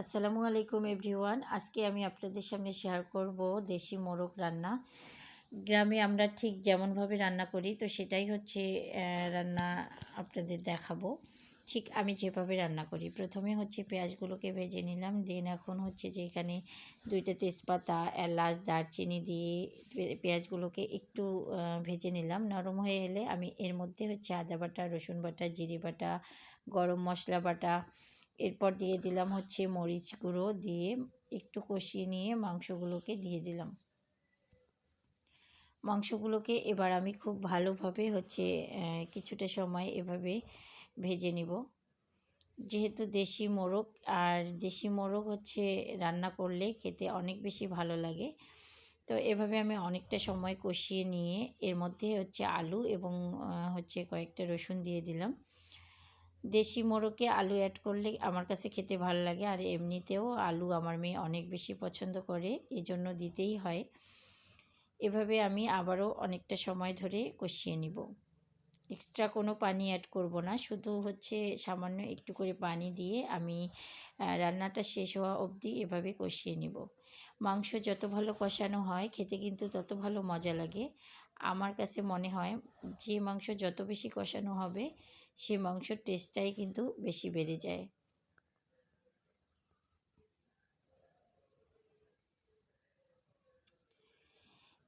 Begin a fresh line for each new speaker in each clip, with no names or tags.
আসসালামু আলাইকুম এভরিওয়ান। আজকে আমি আপনাদের সামনে শেয়ার করব দেশি মোরগ রান্না। গ্রামে আমরা ঠিক যেমনভাবে রান্না করি, তো সেটাই হচ্ছে রান্না আপনাদের দেখাবো। ঠিক আমি যেভাবে রান্না করি। প্রথমে হচ্ছে পেঁয়াজগুলোকে ভেজে নিলাম। দেন এখন হচ্ছে যে এখানে দুইটা তেজপাতা, এলাচ, দারচিনি দিয়ে পেঁয়াজগুলোকে একটু ভেজে নিলাম। নরম হয়ে এলে আমি এর মধ্যে হচ্ছে আদা বাটা, রসুন বাটা, জিরে বাটা, গরম মশলা বাটা এরপর দিয়ে দিলাম হচ্ছে মরিচ গুঁড়ো দিয়ে একটু কষিয়ে নিয়ে মাংসগুলোকে দিয়ে দিলাম। মাংসগুলোকে এবার আমি খুব ভালোভাবে হচ্ছে কিছুটা সময় এভাবে ভেজে নিব। যেহেতু দেশি মোরগ, আর দেশি মোরগ হচ্ছে রান্না করলে খেতে অনেক বেশি ভালো লাগে। তো এভাবে আমি অনেকটা সময় কষিয়ে নিয়ে এর মধ্যে হচ্ছে আলু এবং হচ্ছে কয়েকটা রসুন দিয়ে দিলাম। দেশি মোরগে আলু অ্যাড করলে আমার কাছে খেতে ভালো লাগে। আর এমনিতেও আলু আমার মেয়ে অনেক বেশি পছন্দ করে, এজন্য দিতেই হয়। এভাবে আমি আবারও অনেকটা সময় ধরে কষিয়ে নিব। এক্সট্রা কোনো পানি অ্যাড করব না। শুধু হচ্ছে সামান্য একটু করে পানি দিয়ে আমি রান্নাটা শেষ হওয়া অবধি এভাবে কষিয়ে নিব। মাংস যত ভালো কষানো হয়, খেতে কিন্তু তত ভালো মজা লাগে। আমার কাছে মনে হয় যে মাংস যত বেশি কষানো হবে, সে মাংসর টেস্টটাই কিন্তু বেশি বেড়ে যায়।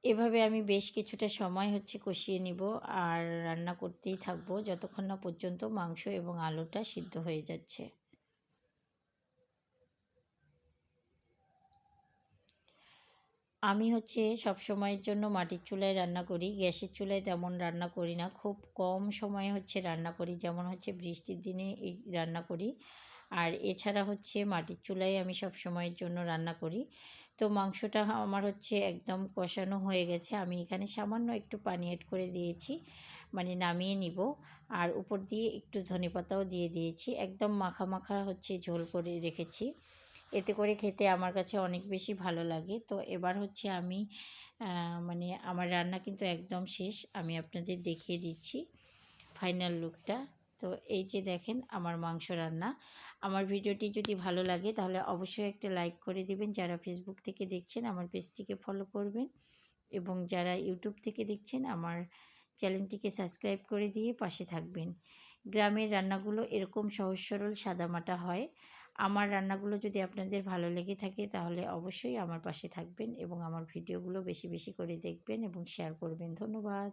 এভাবে আমি বেশ কিছুটা সময় হচ্ছে কষিয়ে নিব আর রান্না করতেই থাকব যতক্ষণ না পর্যন্ত মাংস এবং আলুটা সিদ্ধ হয়ে যাচ্ছে। আমি হচ্ছে সব সময়ের জন্য মাটির চুলায় রান্না করি। গ্যাসের চুলায় তেমন রান্না করি না। খুব কম সময়ে হচ্ছে রান্না করি। যেমন হচ্ছে বৃষ্টির দিনে এই রান্না করি। আর এছাড়া হচ্ছে মাটির চুলায় আমি সব সময়ের জন্য রান্না করি। তো মাংসটা আমার হচ্ছে একদম কষানো হয়ে গেছে। আমি এখানে সামান্য একটু পানি অ্যাড করে দিয়েছি মানে নামিয়ে নিব। আর উপর দিয়ে একটু ধনে পাতাও দিয়ে দিয়েছি। একদম মাখা মাখা হচ্ছে ঝোল করে রেখেছি। এতে করে খেতে আমার কাছে অনেক বেশি ভালো লাগে। তো এবার হচ্ছে আমি মানে আমার রান্না কিন্তু একদম শেষ। আমি আপনাদের দেখিয়ে দিচ্ছি ফাইনাল লুকটা তো এই যে দেখেন আমার মাংস রান্না। আমার ভিডিওটি যদি ভালো লাগে তাহলে অবশ্যই একটা লাইক করে দিবেন। যারা ফেসবুক থেকে দেখছেন আমার পেজটিকে ফলো করবেন এবং যারা ইউটিউব থেকে দেখছেন আমার চ্যানেলটিকে সাবস্ক্রাইব করে দিয়ে পাশে থাকবেন। গ্রামের রান্নাগুলো এরকম সহজ সরল সাদামাটা হয়। আমার রান্নাগুলো যদি আপনাদের ভালো লেগে থাকে তাহলে অবশ্যই আমার পাশে থাকবেন এবং আমার ভিডিওগুলো বেশি বেশি করে দেখবেন এবং শেয়ার করবেন। ধন্যবাদ।